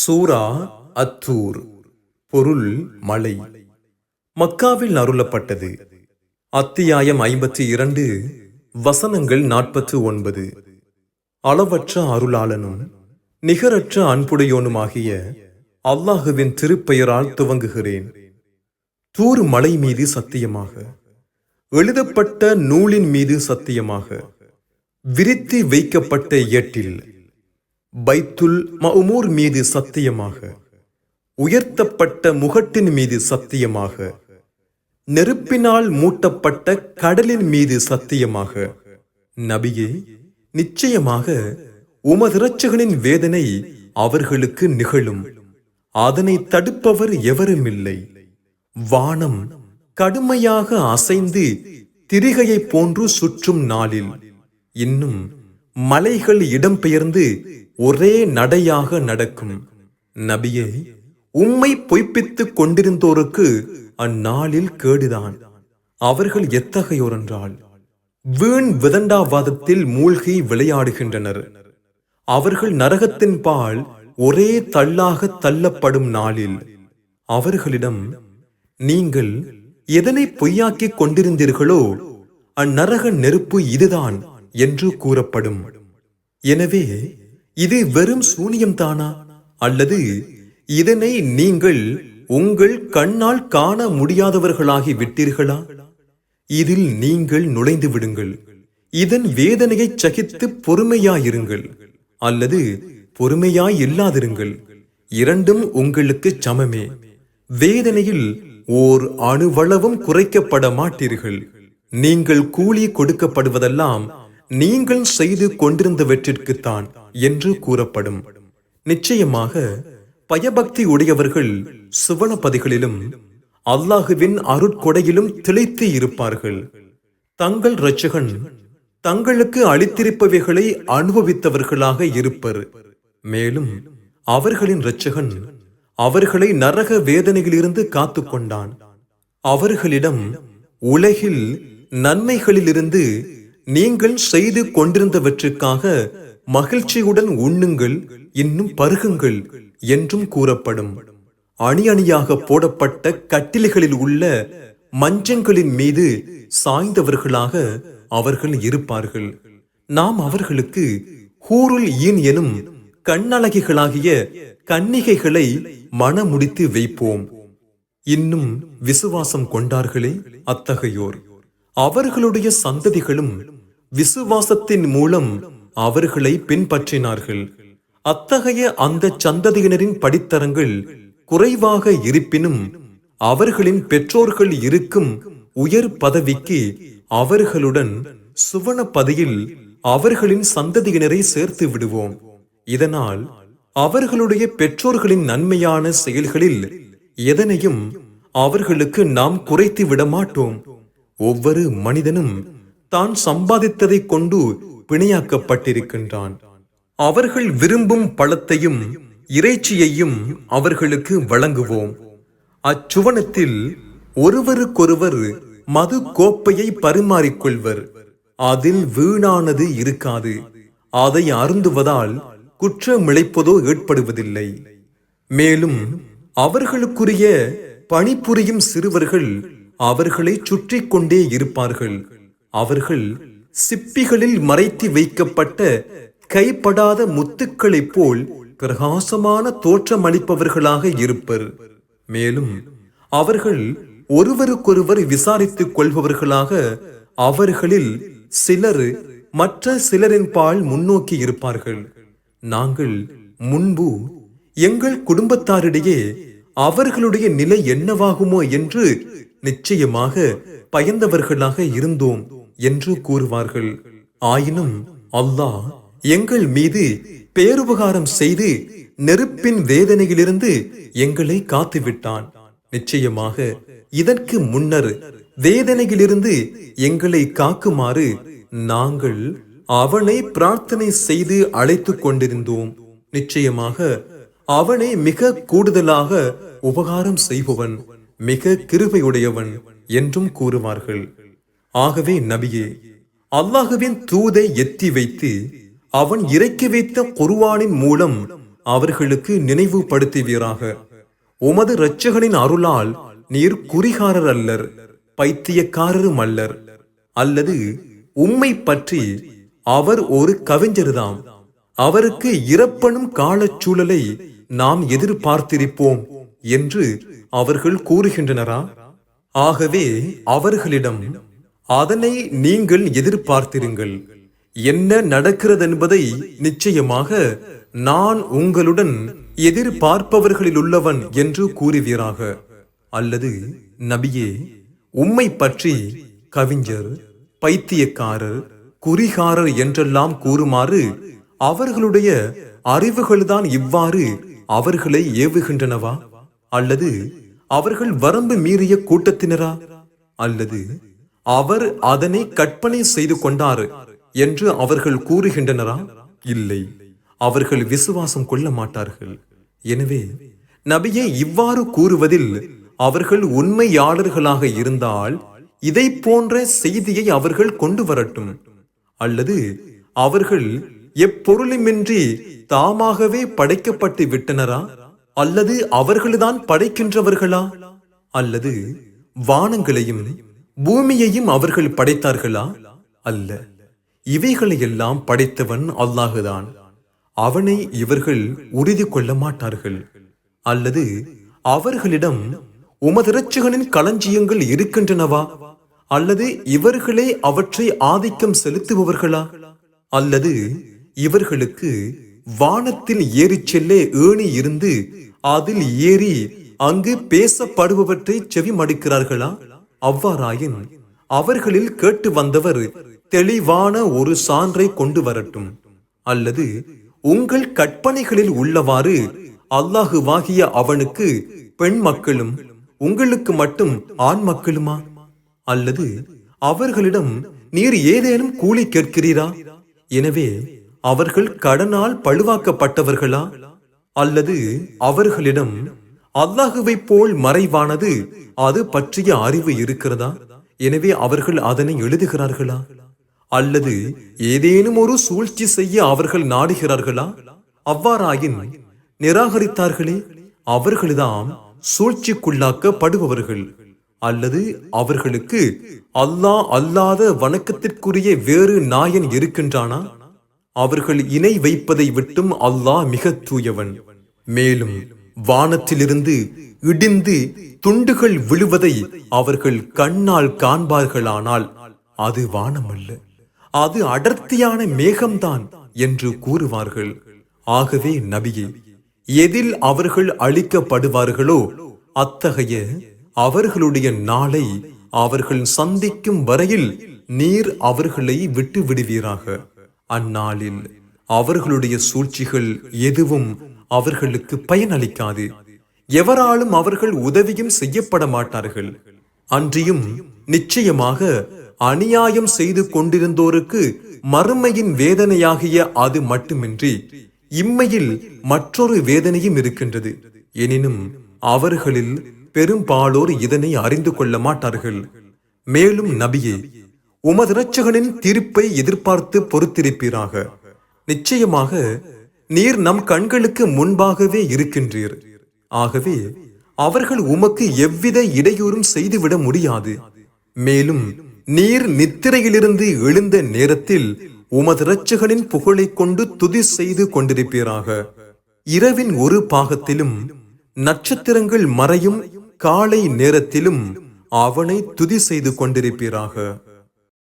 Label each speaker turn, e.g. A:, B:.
A: சூரா அத்தூர் பொருள் மலை. மக்காவில் அருளப்பட்டது. அத்தியாயம் ஐம்பத்தி இரண்டு வசனங்கள் நாற்பத்து ஒன்பது. அளவற்ற அருளாளனும் நிகரற்ற அன்புடையோனுமாகிய அல்லாஹுவின் திருப்பெயரால் துவங்குகிறேன். தூர் மலை மீது சத்தியமாக எழுதப்பட்ட நூலின் மீது சத்தியமாக விரித்து வைக்கப்பட்ட ஏட்டில் பைத்துல் மவுமூர் மீது சத்தியமாக உயர்த்தப்பட்ட முகட்டின் மீது சத்தியமாக நெருப்பினால் மூட்டப்பட்ட கடலின் மீது சத்தியமாக. நபியே நிச்சயமாக உமதிரட்சகனின் வேதனை அவர்களுக்கு நிகழும். அதனை தடுப்பவர் எவருமில்லை வானம் கடுமையாக அசைந்து திரிகையைப் போன்று சுற்றும் நாளில். இன்னும் மலைகள் இடம்பெயர்ந்து ஒரே நடையாக நடக்கும். நபியே உம்மை பொய்ப்பித்துக் கொண்டிருந்தோருக்கு அந்நாளில் கேடுதான். அவர்கள் எத்தகையோரென்றால்? வீண் விதண்டாவாதத்தில் மூழ்கி விளையாடுகின்றனர். அவர்கள் நரகத்தின் பால் ஒரே தள்ளாக தள்ளப்படும் நாளில். அவர்களிடம் நீங்கள் எதனை பொய்யாக்கிக் கொண்டிருந்தீர்களோ அந்நரக நெருப்பு இதுதான். என்று கூறப்படும். எனவே இது வெறும் சூனியம்தானா? அல்லது இதனை நீங்கள் உங்கள் கண்ணால் காண முடியாதவர்களாகி விட்டீர்களா? இதில் நீங்கள் நுழைந்து விடுங்கள். இதன் வேதனையைச் சகித்து பொறுமையாயிருங்கள். அல்லது பொறுமையாய் இல்லாதிருங்கள் இரண்டும் உங்களுக்கு சமமே. வேதனையில் ஓர் அணுவளவும் குறைக்கப்பட மாட்டீர்கள் நீங்கள் கூலி கொடுக்கப்படுவதெல்லாம் நீங்கள் செய்து கொண்டிருந்தவற்றிற்குத்தான் என்று கூறப்படும். நிச்சயமாக பயபக்தி உடையவர்கள் சுவனப்பதிகளிலும் அல்லாஹுவின் அருட்கொடையிலும் திளைத்து இருப்பார்கள். தங்கள் இரட்சகன் தங்களுக்கு அளித்திருப்பவைகளை அனுபவித்தவர்களாக இருப்பர். மேலும் அவர்களின் இரட்சகன் அவர்களை நரக வேதனையிலிருந்து காத்து கொண்டான் அவர்களிடம் உலகில் நன்மைகளிலிருந்து நீங்கள் செய்து கொண்டிருந்தவற்றுக்காக மகிழ்ச்சியுடன் உண்ணுங்கள் இன்னும் பருகுங்கள் என்றும் கூறப்படும். அணி அணியாக போடப்பட்ட கட்டில்களில் உள்ள மஞ்சங்களின் மீது சாய்ந்தவர்களாக அவர்கள் இருப்பார்கள். நாம் அவர்களுக்கு ஹூருல் ஈன் எனும் கண்ணழகிகளாகிய கன்னிகைகளை மணமுடித்து வைப்போம். இன்னும் விசுவாசம் கொண்டார்களே அத்தகையோர். அவர்களுடைய சந்ததிகளும் விசுவாசத்தின் மூலம் அவர்களை பின்பற்றினார்கள். அத்தகைய அந்த சந்ததியினரின் படித்தரங்கள் குறைவாக இருப்பினும் அவர்களின் பெற்றோர்கள் இருக்கும் உயர் பதவிக்கு அவர்களுடன் சுவன பதியில் அவர்களின் சந்ததியினரை சேர்த்து விடுவோம். இதனால் அவர்களுடைய பெற்றோர்களின் நன்மையான செயல்களில் எதனையும் அவர்களுக்கு நாம் குறைத்து விட மாட்டோம் ஒவ்வொரு மனிதனும் தான் சம்பாதித்ததைக் கொண்டு பிணையாக்கப்பட்டிருக்கின்றான். அவர்கள் விரும்பும் பழத்தையும் இறைச்சியையும் அவர்களுக்கு வழங்குவோம். அச்சுவனத்தில் ஒருவருக்கொருவர் மது கோப்பையை பரிமாறிக்கொள்வர். அதில் வீணானது இருக்காது. அதை அருந்துவதால் குற்றமிழைப்பதோ ஏற்படுவதில்லை. மேலும் அவர்களுக்குரிய பணிபுரியும் சிறுவர்கள் அவர்களை சுற்றி கொண்டே இருப்பார்கள். அவர்கள் சிப்பிகளில் மறைத்து வைக்கப்பட்ட கைப்படாத முத்துக்களைப் போல் பிரகாசமான தோற்றமளிப்பவர்களாக இருப்பர். மேலும் அவர்கள் ஒருவருக்கொருவர் விசாரித்துக் கொள்பவர்களாக அவர்களில் சிலர் மற்ற சிலரின் பால் முன்னோக்கி இருப்பார்கள். நாங்கள் முன்பு எங்கள் குடும்பத்தாரிடையே அவர்களுடைய நிலை என்னவாகுமோ என்று நிச்சயமாக பயந்தவர்களாக இருந்தோம் என்று கூறுவார்கள். ஆயினும் அல்லாஹ் எங்கள் மீது பேருபகாரம் செய்து நெருப்பின் வேதனையிலிருந்து எங்களை காத்துவிட்டான். நிச்சயமாக இதற்கு முன்னர் வேதனையிலிருந்து எங்களை காக்குமாறு நாங்கள் அவனை பிரார்த்தனை செய்து அழைத்துக் கொண்டிருந்தோம். நிச்சயமாக அவனை மிக கூடுதலாக உபகாரம் செய்பவன். மிக கிருபையுடையவன் என்றும் கூறுவார்கள். ஆகவே நபியே அல்லாஹுவின் தூதை எத்தி வைத்து அவன் இறக்கி வைத்த குருவானின் மூலம் அவர்களுக்கு நினைவுபடுத்துவீராக. உமது இரட்சகனின் அருளால் நீர் குறிகாரர் அல்லர் பைத்தியக்காரரும் அல்லர். அல்லது உம்மை பற்றி அவர் ஒரு கவிஞர்தாம். அவருக்கு இறப்பனும் காலச்சூழலை நாம் எதிர்பார்த்திருப்போம். என்று அவர்கள் கூறுகின்றனரா? ஆகவே அவர்களிடம் அதனை நீங்கள் எதிர்பார்த்திருங்கள். என்ன நடக்கிறதென்பதை நிச்சயமாக நான் உங்களுடன் எதிர்பார்ப்பவர்களிலுள்ளவன் என்று கூறுவீராக. அல்லது நபியே உம்மை பற்றி கவிஞர் பைத்தியக்காரர் குறிகாரர் என்றெல்லாம் கூறுமாறு அவர்களுடைய அறிவுகள்தான் இவ்வாறு அவர்களை ஏவுகின்றனவா? அல்லது அவர்கள் வரம்பு மீறிய கூட்டத்தினரா? அல்லது அவர் அதனை கற்பனை செய்து கொண்டார் என்று அவர்கள் கூறுகின்றனரா? இல்லை அவர்கள் விசுவாசம் கொள்ள மாட்டார்கள். எனவே நபியை இவ்வாறு கூறுவதில் அவர்கள் உண்மையாளர்களாக இருந்தால் இதை போன்ற செய்தியை அவர்கள் கொண்டு வரட்டும். அல்லது அவர்கள் எப்பொருளுமின்றி தாமாகவே படைக்கப்பட்டு விட்டனரா? அல்லது அவர்கள்தான் படைக்கின்றவர்களா? அல்லது வானங்களையும் பூமியையும் அவர்கள் படைத்தார்களா? அல்ல. இவைகளையெல்லாம் படைத்தவன் அல்லாஹுதான். அவனை இவர்கள் உறுதி கொள்ள மாட்டார்கள். அல்லது அவர்களிடம் உமதிரட்சிகளின் களஞ்சியங்கள் இருக்கின்றனவா? அல்லது இவர்களே அவற்றை ஆதிக்கம் செலுத்துபவர்களா? அல்லது இவர்களுக்கு வானத்தில் ஏறிச் செல்ல ஏணி இருந்து அதில் ஏறி அங்கு பேசப்படுபவற்றை செவி மடுக்கிறார்களா அவ்வாறாயின் அவர்களில் கேட்டு வந்தவர் தெளிவான ஒரு சான்றை கொண்டு வரட்டும். அல்லது உங்கள் கற்பனைகளில் உள்ளவாறு அல்லாஹுவாகிய அவனுக்கு பெண் மக்களும் உங்களுக்கு மட்டும் ஆண் மக்களுமா? அல்லது அவர்களிடம் நீர் ஏதேனும் கூலி கேட்கிறீரா? எனவே அவர்கள் கடனால் பழுவாக்கப்பட்டவர்களா? அல்லது அவர்களிடம் அல்லாஹுவை போல் மறைவானது அது பற்றிய அறிவு இருக்கிறதா? எனவே அவர்கள் அதனை எழுதுகிறார்களா? அல்லது ஏதேனும் ஒரு சூழ்ச்சி செய்ய அவர்கள் நாடுகிறார்களா? அவ்வாறாயின் நிராகரித்தார்களே அவர்கள்தான் சூழ்ச்சிக்குள்ளாக்கப்படுபவர்கள். அல்லது அவர்களுக்கு அல்லாஹ் அல்லாத வணக்கத்திற்குரிய வேறு நாயன் இருக்கின்றானா? அவர்கள் இணை வைப்பதை விட்டும் அல்லாஹ் மிக தூயவன். மேலும் வானத்திலிருந்து இடிந்து துண்டுகள் விழுவதை அவர்கள் கண்ணால் காண்பார்களானால் அது வானமல்ல. அது அடர்த்தியான மேகம்தான் என்று கூறுவார்கள். ஆகவே நபியே எதில் அவர்கள் அழிக்கப்படுவார்களோ அத்தகைய அவர்களுடைய நாளை அவர்கள் சந்திக்கும் வரையில் நீர் அவர்களை விட்டு விடுவீராக அந்நாளில் அவர்களுடைய சூழ்ச்சிகள் எதுவும் அவர்களுக்கு பயனளிக்காது. எவராலும் அவர்கள் உதவியும் செய்யப்பட மாட்டார்கள் அன்றியும் நிச்சயமாக அநியாயம் செய்து கொண்டிருந்தோருக்கு மறுமையின் வேதனையாகிய அது மட்டுமின்றி இம்மையில் மற்றொரு வேதனையும் இருக்கின்றது. எனினும் அவர்களில் பெரும்பாலோர் இதனை அறிந்து கொள்ள மாட்டார்கள். மேலும் நபியே உமது இரட்சகனின் தீர்ப்பை எதிர்பார்த்து பொறுத்திருப்பீராக. நிச்சயமாக நீர் நம் கண்களுக்கு முன்பாகவே இருக்கின்றீர். ஆகவே அவர்கள் உமக்கு எவ்வித இடையூறும் செய்துவிட முடியாது. மேலும் நீர் நித்திரையிலிருந்து எழுந்த நேரத்தில் உமது ரச்சுகளின் புகழைக் கொண்டு துதி செய்து கொண்டிருப்பீராக. இரவின் ஒரு பாகத்திலும் நட்சத்திரங்கள் மறையும் காலை நேரத்திலும் அவனை துதி செய்து கொண்டிருப்பீராக.